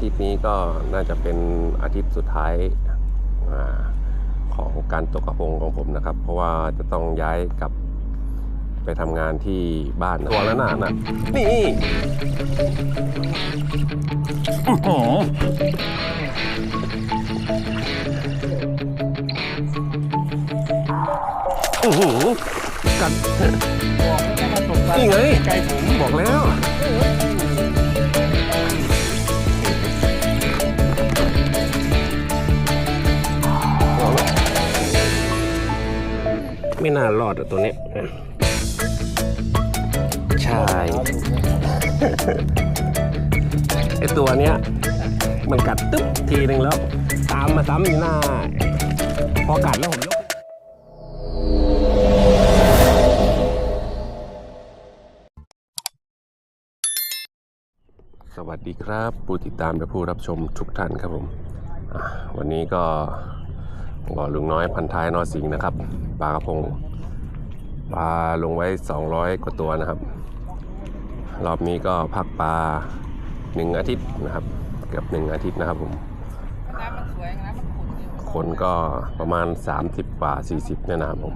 ทิตย์นี้ก็น่าจะเป็นอาทิตย์สุดท้ายอาของการตกกระพงของผมนะครับ เพราะว่าจะต้องย้ายกลับไปทำงานที่บ้านนะตัวแล้วนะน่ะนี่อื้อหืออื้อหือกัดบอกให้มาตกปลานี่ไงไกลผมบอกแล้ว ไม่น่ารอดอะตัวนี้ ใช่ไอตัวเนี้ยมันกัดตึ๊บทีหนึ่งแล้ว ตามมาซ้ำอยู่หน้า พอกัดแล้วผมยกสวัสดีครับ ผู้ติดตามและผู้รับชมทุกท่านครับผม วันนี้ก็ ก็ลุงน้อยพันท้ายนอสิงนะครับปลากระพงปลาลงไว้ 200 กว่าตัวนะครับ รอบนี้ก็พักปลาหนึ่งอาทิตย์นะครับ เกือบหนึ่งอาทิตย์นะครับผมคนก็ประมาณ 30กว่า 40เนี่ยนะครับผม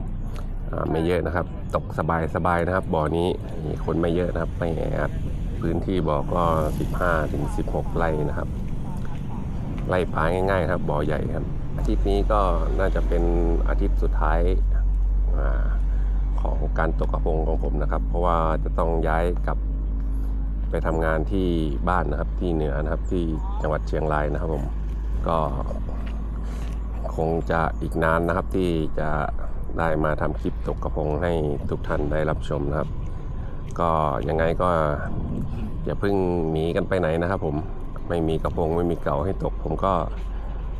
ไม่เยอะนะครับ ตกสบายสบายนะครับบ่อนี้มีคนไม่เยอะนะครับไม่แออัดพื้นที่บ่อก็ 15ถึง16 ไร่นะครับไล่ปลาง่ายๆครับบ่อใหญ่ครับ อาทิตย์นี้ก็น่าจะเป็นอาทิตย์สุดท้ายอของการตกกระพงของผมนะครับ เพราะว่าจะต้องย้ายกลับไปทำงานที่บ้านนะครับที่เหนือนะครับที่จังหวัดเชียงรายนะครับผมก็คงจะอีกนานนะครับที่จะได้มาทำคลิปตกกระพงให้ทุกท่านได้รับชมนะครับ ก็ยังไงก็อย่าเพิ่งหนีกันไปไหนนะครับผมไม่มีกระพงไม่มีเก่าให้ตกผมก็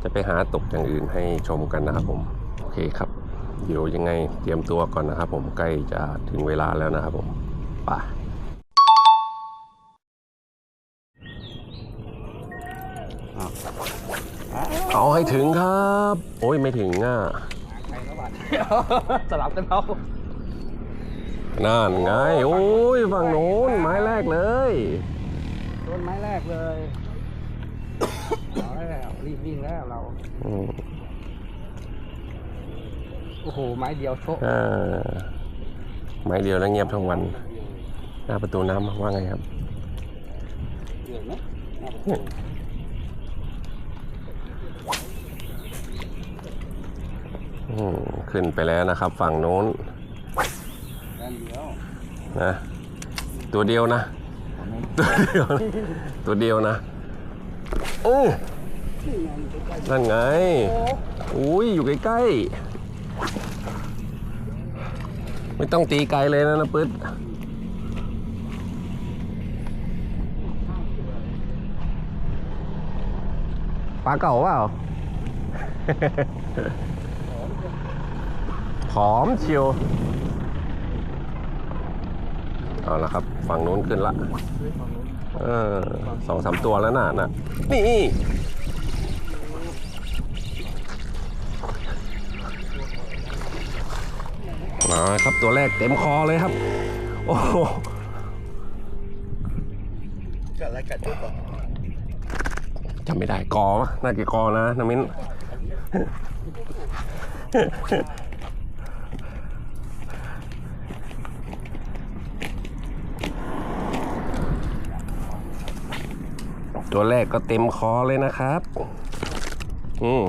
จะไปหาตกอย่างอื่นให้ชมกันนะครับผมโอเคครับ เดี๋ยวยังไงเตรียมตัวก่อนนะครับผมใกล้จะถึงเวลาแล้วนะครับผมไปเอาให้ถึงครับ โอ้ยไม่ถึงอะใครแล้วบัดสลับกันเอานั่นไง โอ้ยฝั่งโน้นไม้แรกเลยต้นไม้แรกเลยเอาแล้ว รีบวิ่งแล้วเรา อืมโอ้โห ไม้เดียวโชะอ่าไม้เดียวแล้วเงียบทั้งวัน หน้าประตูน้ำว่าไงครับ เดือดไหมอืมขึ้นไปแล้วนะครับ ฝั่งโน้นแค่เดียวนะตัวเดียวนะ ตัวเดียวนะตัวเดียวนะโอ้ นั่นไง อุ้ย อยู่ใกล้ๆ ไม่ต้องตีไกลเลยนะนะปึ๊ดปลาเก่าเปล่าหอมเชียว เอาละครับ ฝั่งนู้นขึ้นละ เออสองสามตัวแล้วน่ะน่ะ นี่ มาครับตัวแรกเต็มคอเลยครับ โอ้โหกัดอะไรกัดด้วยก่อนจำไม่ได้กอปะน่าจะกอนะน้ำมิ้นตัวแรกก็เต็มคอเลยนะครับ อืม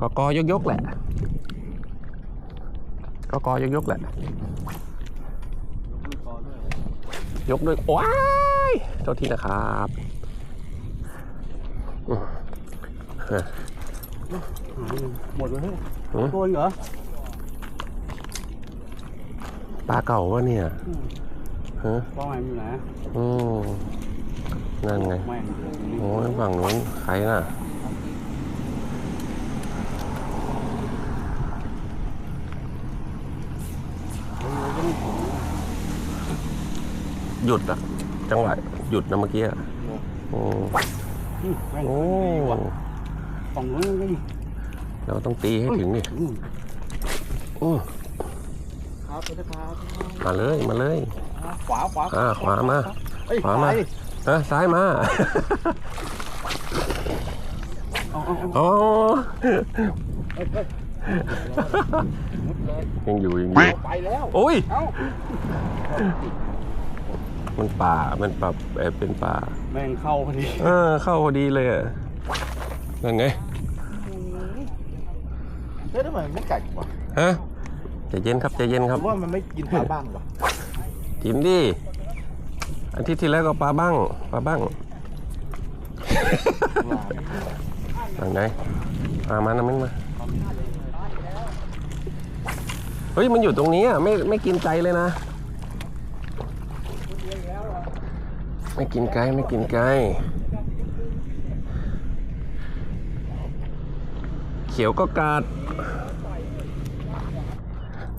ก็กอยกๆแหละ ก็กอยกๆแหละ ยกด้วยว้ายโทษทีนะครับอืมเฮ้ยหมดเลยหืมตัวเหรอปลาเก่าวะเนี่ยฮะว่าไงอยู่ไหนอืมนั่นไงแม่งโอ้ยฝั่งนู้นใครน่ะ หยุดอะจังหวะหยุดนะเมื่อกี้อะโอ้แม่งโอ้ฝั่งนู้นก็มีเราต้องตีให้ถึงดิอืมอือครับสวัสดีครับมาเลยมาเลย ขวาขวาอ่าขวามาเอ้ยขวามาซ้ยเออซ้ายมา เอาเอาเอาอ๋อ เอ้ยเอ้ยมุดเลยยังอยู่ยังอยู่ไปแล้วโอ้ย เอ้า มันป่ามันปรับเอ่อเป็นป่า แม่งเข้าพอดีเออเข้าพอดีเลยอะนั่นไงเฮ้ยทำไมมันไม่กัดวะฮะใจเย็นครับใจเย็นครับผมว่ามันไม่กินปลาบ้างวะกินดิอาทิตย์ที่แล้วก็ปลาบ้างปลาบ้างไหนไหนมามานะมันมาเฮ้ยมันอยู่ตรงนี้อะไม่ไม่กินใจเลยนะ ไม่กินไก่ไม่กินไก่เขียวก็กาด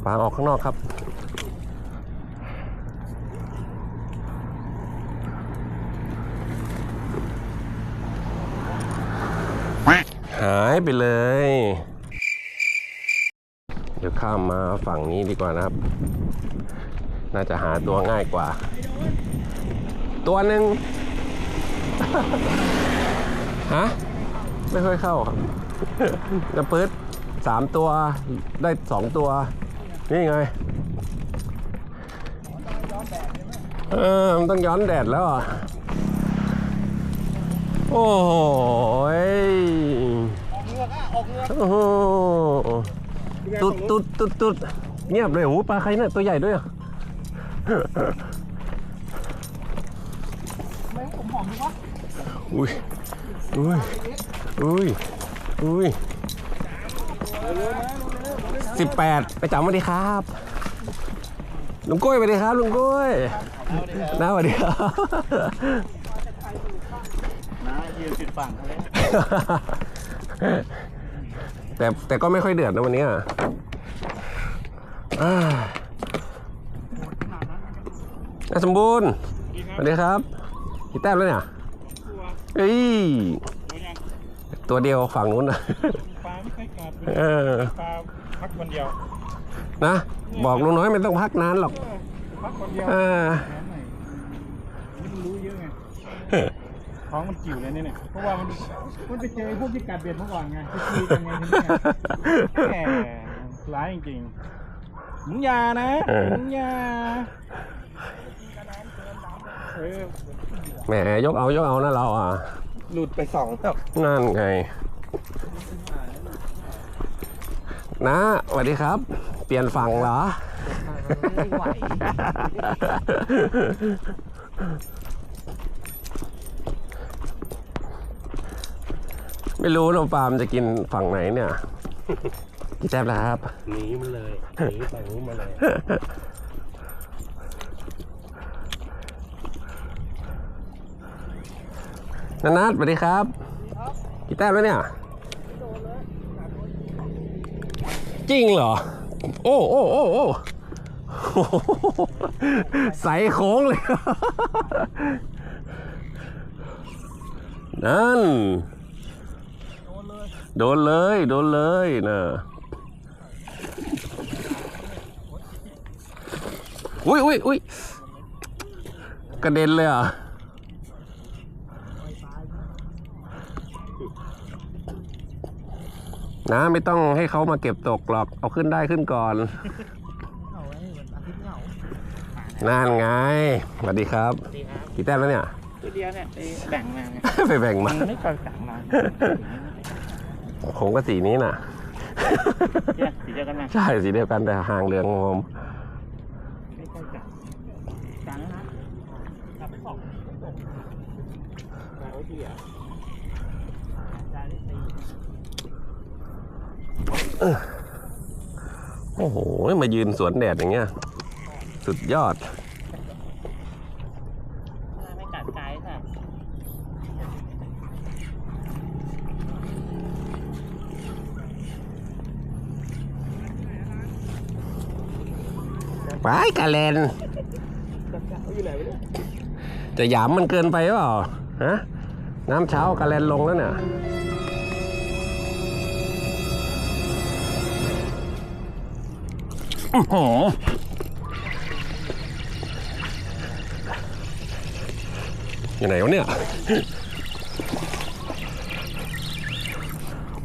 ปลาออกข้างนอกครับหายไปเลย เดี๋ยวข้ามมาฝั่งนี้ดีกว่านะครับ น่าจะหาตัวง่ายกว่า ตัวหนึ่งฮะไม่ค่อยเข้าครับจะปืดสามตัวได้สองตัว นี่ไงเออมันต้องย้อนแดดแล้วอะ โอ้โหยออกเงือกอะออกเงือกโอ้โหตุ๊ดตุ๊ดตุ๊ดตุ๊ดเงียบเลยโอ้โหปลาใครเนี่ยตัวใหญ่ด้วยอะไม่ ผมหอมดีวะอุ้ยอุ้ยอุ้ยอุ้ยสิบแปดไปจับมาดีครับลุงกล้วยไปดีครับลุงกล้วยน้าสวัสดีครับนะยืนปิดฝั่งเขาเลยแต่แต่ก็ไม่ค่อยเดือดนะวันนี้อะอ่าน่าสมบูรณ์สวัสดีครับ กี่แต้มแล้วเนี่ยเอ้ยตัวเดียวฝั่งนู้นนะปลาไม่ค่อยกัดเป็นเออปลาพักวันเดียว นะ บอกลุงน้อยไม่ต้องพักนานหรอกพักวันเดียวเออน้ำไหนนี่มันรู้เยอะไงท้องมันจิ๋วเลยเนี่ยเพราะว่ามันมันไปเจอพวกที่กัดเบ็ดเมื่อก่อนไงไปคุยกันไงทีนี้ไงแหมร้ายจริงๆมึงอยานะเออมึงอยาเออ แหมยกเอายกเอานะเราอะ หลุดไปสองแล้วนั่นไงนะสวัสดีครับ เปลี่ยนฝั่งเหรอ ไม่ไหว ไม่รู้น้องปาล์มจะกินฝั่งไหนเนี่ยกี่แต้มแล้วครับ หนีมันเลย หนีฝั่งนู้นมาเลย นันนัทสวัสดีครับกี่แต้มแล้วเนี่ย จริงเหรอ โอ้โอ้โอ้โอ้โอ้ใส่โค้งเลย นั่น โดนเลย โดนเลยนะอุ้ยอุ้ยอุ้ยกระเด็นเลยอะ นะไม่ต้องให้เขามาเก็บตกหรอกเอาขึ้นได้ขึ้นก่อนเอาไว้เหมือนอาทิตย์เหงานั่นไงสวัสดีครับ ดีครับกี่แต้มแล้วเนี่ย ตัวเดียวเนี่ยไปแบ่งมาไงไปแบ่งมัมานไม่ค่อยแบ่งมาผมก็สีนี้น่ะ เนี่ยสีเดียวกันไหมใช่สีเดียวกันแต่ห่างเรืองของผมไม่ค่อยจัดจังนะจับไปสองโอ้ดีอะจานได้สี่ โอ้โห มายืนสวนแดดอย่างเงี้ย สุดยอด ไม่กัดไกด์ค่ะไปกาแลน จะหยามมันเกินไปเปล่า ฮะ น้ำเช้ากาแลนลงแล้วเนี่ย อยังไงวะเนี่ย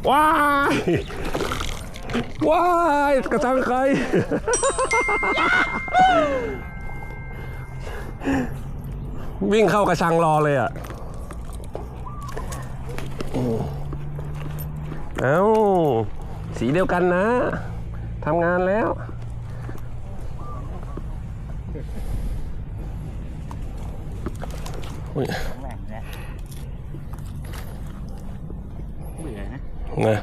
ว้าย ว้าย กระชังใคร วิ่งเข้ากระชังรอเลยอะ เอ้า สีเดียวกันนะ ทำงานแล้ว อุ้ยแหวนนะเบื่อนะนะ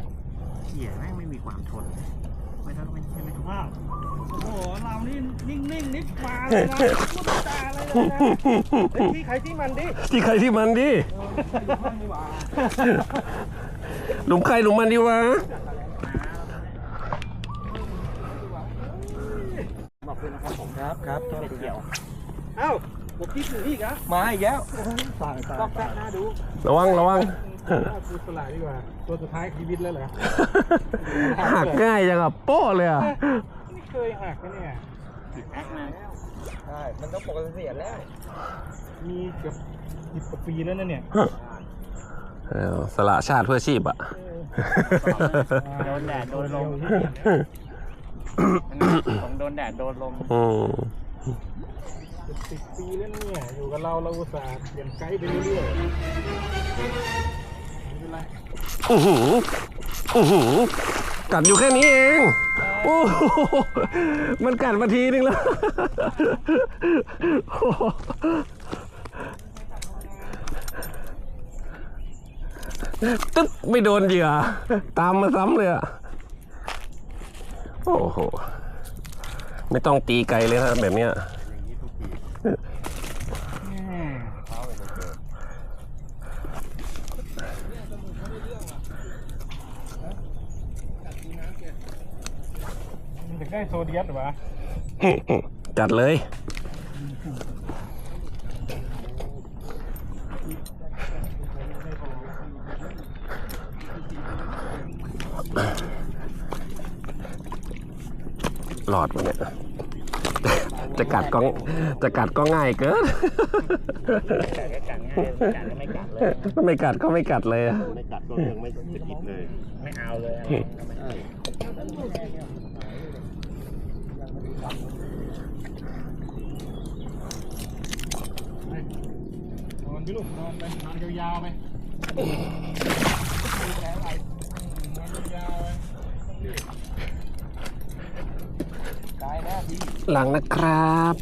เขี่ยแม่งไม่มีความทนเลยไม่ต้องไม่ใช่ไม่ถูกว่าโอ้โหเรานี่นิ่งๆนิดมาเลยนะพูดจาอะไรเลยนะเฮ้ยที่ใครที่มันดิที่ใครที่มันดิหลุมใครหลุมมันดีวะบอกเลยนะครับผมครับครับไม่เกี่ยวเอ้า ผมคิดอยู่นี่ครับมาอีกแล้วตายตายต้องแป๊บหน้าดูระวังระวังกูสลายดีกว่า ตัวสุดท้ายชีวิตแล้วเหรอหักง่ายจังอะโป้เลยอะไม่เคยหักนะเนี่ยแอคมาแล้วใช่ มันต้องปกติแล้ว มีเกือบสิบกว่าปีแล้วนะเนี่ยเออสละชาติเพื่อชีพอะโดนแดดโดนลมผมโดนแดดโดนลม อืมสิบปีแล้วเนี่ย อยู่กับเราเราอุตส่าห์เปลี่ยนไกด์ไปเรื่อยๆไม่เป็นไรอื้อหืออื้อหือกัดอยู่แค่นี้เองโอ้โหมันกัดมาทีนึงแล้วโอ้โหตึ๊บไม่โดนเหยื่อ ตามมาซ้ำเลยอะโอ้โห ไม่ต้องตีไกลเลยนะแบบเนี้ย มันจะ ได้โซเดียสหรอวะจัดเลย หลอดมันเนี่ย จะกัดก็จะกัดก็ง่ายเกินกัดก็กัดง่ายกัดก็ไม่กัดเลย ไม่กัดก็ไม่กัดเลยอะไม่กัดก็ยังไม่สะกิดเลย ไม่เอาเลย นอนไปลูกนอนไปนอนยาวๆไปนอนยาวๆไปตายแล้วพี่หลังนะครับ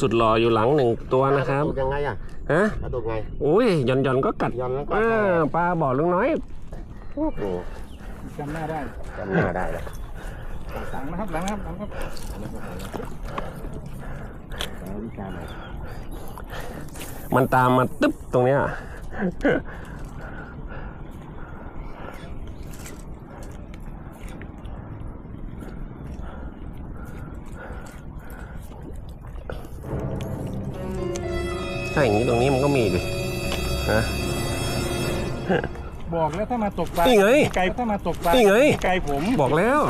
สุดหล่ออยู่หลังหนึ่งตัวนะครับกระโดดยังไงอะฮะกระโดดไงอุ้ยหย่อนหย่อนๆก็กัดหย่อนแล้วกัดอ่าปลาบ่อลุงน้อยโอ้โหจำหน้าได้จำหน้าได้แล้วหลังนะครับหลังนะครับหลังครับแล้ววิชาไหน มันตามมาตึ๊บตรงเนี้ยถ้าอย่างนี้ตรงนี้มันก็มีดิฮะบอกแล้วถ้ามาตกปลานี่ไง ไกลถ้ามาตกปลานี่ไง ไกลผม บอกแล้ว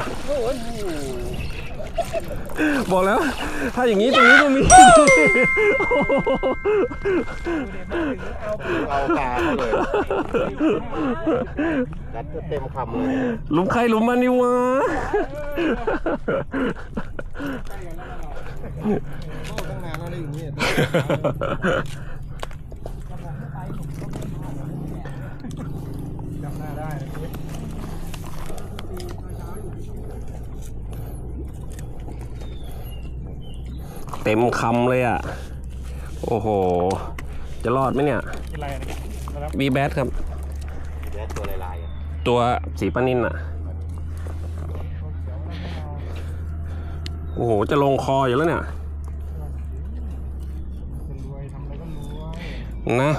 บอกแล้ว ถ้าอย่างนี้ตรงนี้ก็มีโอ้โหเอาปลาเขาเลยกัดก็เต็มคำเลยหลุมใครหลุมมันนี่วะตั้งนานแล้วได้อย่างนี้ จำหน้าได้นะ เต็มคำเลยอะ โอ้โห จะรอดไหมเนี่ยกินอะไรนะนะครับบีแบดครับแย่ตัวลายๆอะตัวสีปานินอะ โอ้โห จะลงคออยู่แล้วเนี่ยจะรวยทำอะไรก็รวยนะ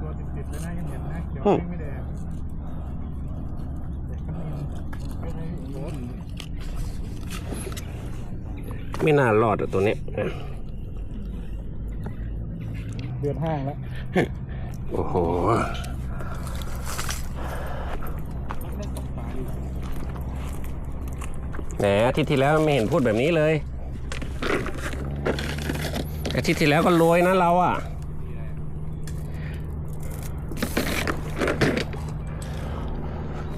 ตัวติดๆเลยนะยังเห็นนะเดี๋ยว อืม ไม่แดงเด็กก็มีไม่ได้โอ้โห ไม่น่ารอดอะตัวเนี้ยเดือนห้างแล้ว โอ้โหเล่นตกปลาดีกว่าแหมอาทิตย์ที่แล้วไม่เห็นพูดแบบนี้เลยอาทิตย์ที่แล้วก็รวยนะเราอะ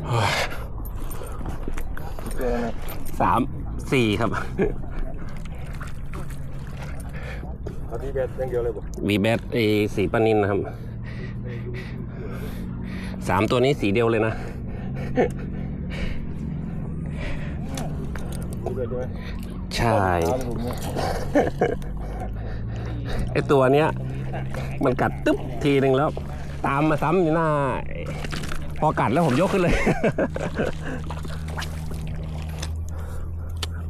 โอ้ยสามสี่ครับ บ็ดอย่างเดียวเลยบ่บีแบทไอสีปานินนะครับสามตัวนี้สีเดียวเลยนะที่เบ็ดด้วยใช่ไอตัวเนี้ย มันกัดตึ๊บทีหนึ่งแล้ว ตามมาซ้ำอยู่หน้า พอกัดแล้วผมยกขึ้นเลย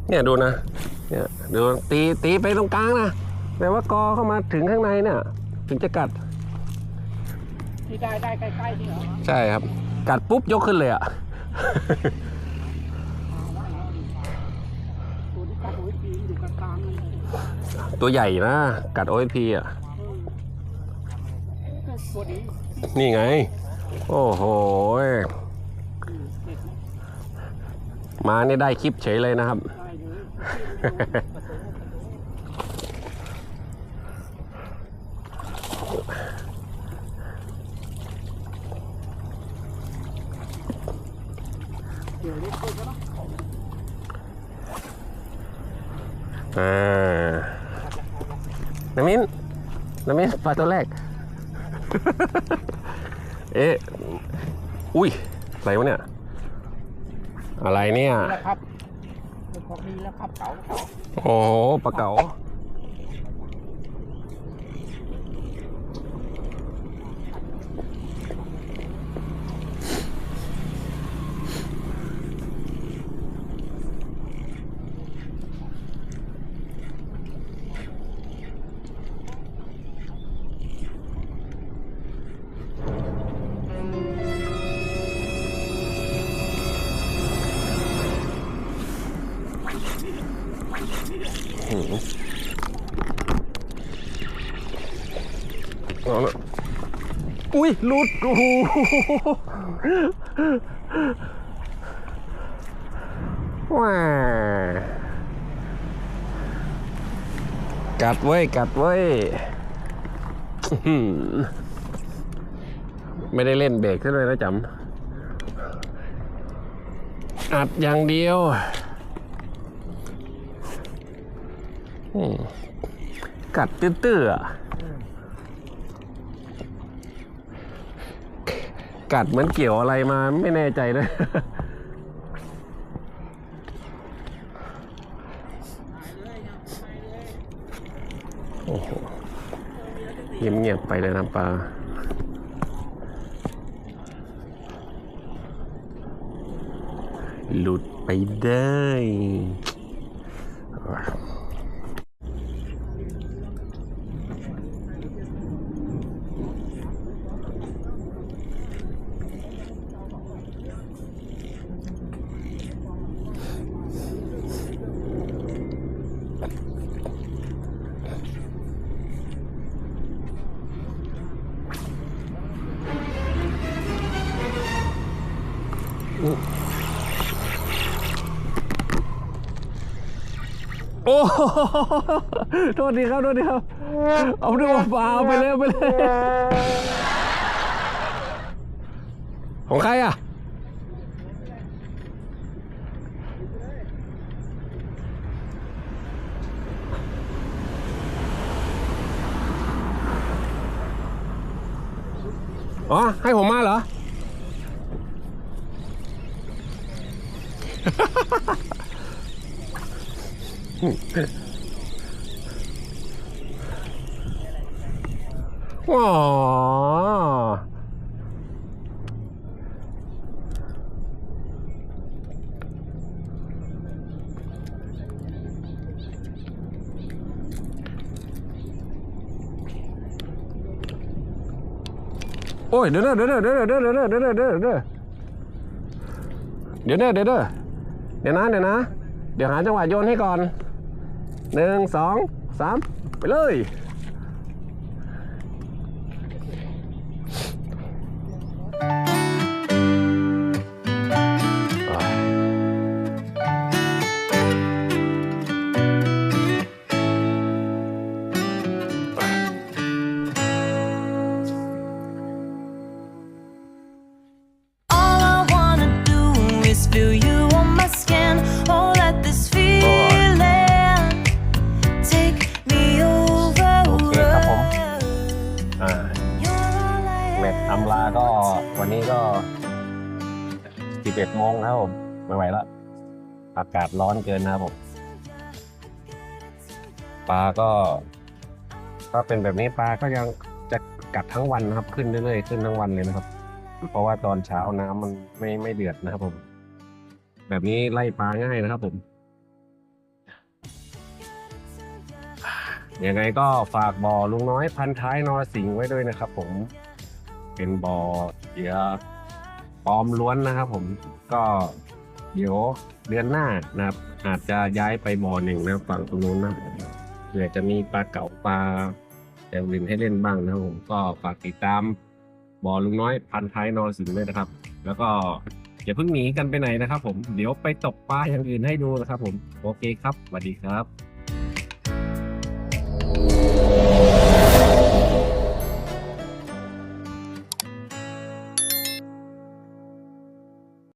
เนี่ยดูนะ เนี่ยดูตีตีไปตรงกลางนะ แปลว่ากอเข้ามาถึงข้างในเนี่ยถึงจะกัด ที่ได้ได้ใกล้ๆนี่เหรอใช่ครับ กัดปุ๊บยกขึ้นเลยอะตัวที่กัดโอ้ยปีนอยู่กลางๆเลยตัวใหญ่นะ กัด OSP อะ ตัวนี้นี่ไง โอ้โหยมานี่ได้คลิปเฉยเลยนะครับ ได้เลย เดี๋ยวนี้คุยกันเนาะ อ่าน้ำมิ้นน้ำมิ้นปลาตัวแรก เอ๊ะ อุ้ย อะไรวะเนี่ย อะไรเนี่ยนี่แหละครับเป็นของดีแล้วครับเก๋าเก๋า โอ้โหปลาเก๋า อุ้ยลุดโอ้โหว้ากัดเว้ย กัดเว้ย ไม่ได้เล่นเบรกซะเลยนะจำอัดอย่างเดียวกัดตื้อๆอะ กัดเหมือนเกี่ยวอะไรมาไม่แน่ใจเลยโอ้โหเงียบๆไปเลยนะปลาหลุดไปได้ โอ้โหทษดีครับโทษดีครับ เอาด้วยว่าปลาเอาไปเลยเอาไปเลย ของใครอะ อ๋อ ให้ผมมาเหรอ อ๋อโอ้ยเดี๋ยวนะเดี๋ยวนะเดี๋ยวนะเดี๋ยวนะเดี๋ยวนะเดี๋ยวนะเดี๋ยวนะเดี๋ยวนะเดี๋ยวนะเดี๋ยวนะเดี๋ยวนะ เดี๋ยวหาจังหวะโยนให้ก่อน หนึ่งสองสามไปเลยากาศร้อนเกินนะครับผมปลาก็ถ้าเป็นแบบนี้ปลาก็ยังจะกัดทั้งวันนะครับขึ้นเรื่อยๆขึ้นทั้งวันเลยนะครับ เพราะว่าตอนเช้าน้ำมันไม่ไม่เดือดนะครับผม แบบนี้ไล่ปลาง่ายนะครับผมยังไงก็ฝากบ่อลุงน้อยพันท้ายนอสิงห์ไว้ด้วยนะครับ ผมเป็นบ่อเหยื่อปลอมล้วนนะครับ ผมก็เดี๋ยว เดือนหน้านะครับ อาจจะย้ายไปบ่อหนึ่งนะฝั่งตรงนู้นนะเผื่อจะมีปลาเก๋าปลาอย่างอื่นให้เล่นบ้างนะครับผมก็ฝากติดตามบ่อลุงน้อยพันท้ายนอสิงห์ด้วยนะครับ แล้วก็อย่าเพิ่งหนีกันไปไหนนะครับ ผมเดี๋ยวไปตกปลาอย่างอื่นให้ดูนะครับ ผมโอเคครับสวัสดีครับ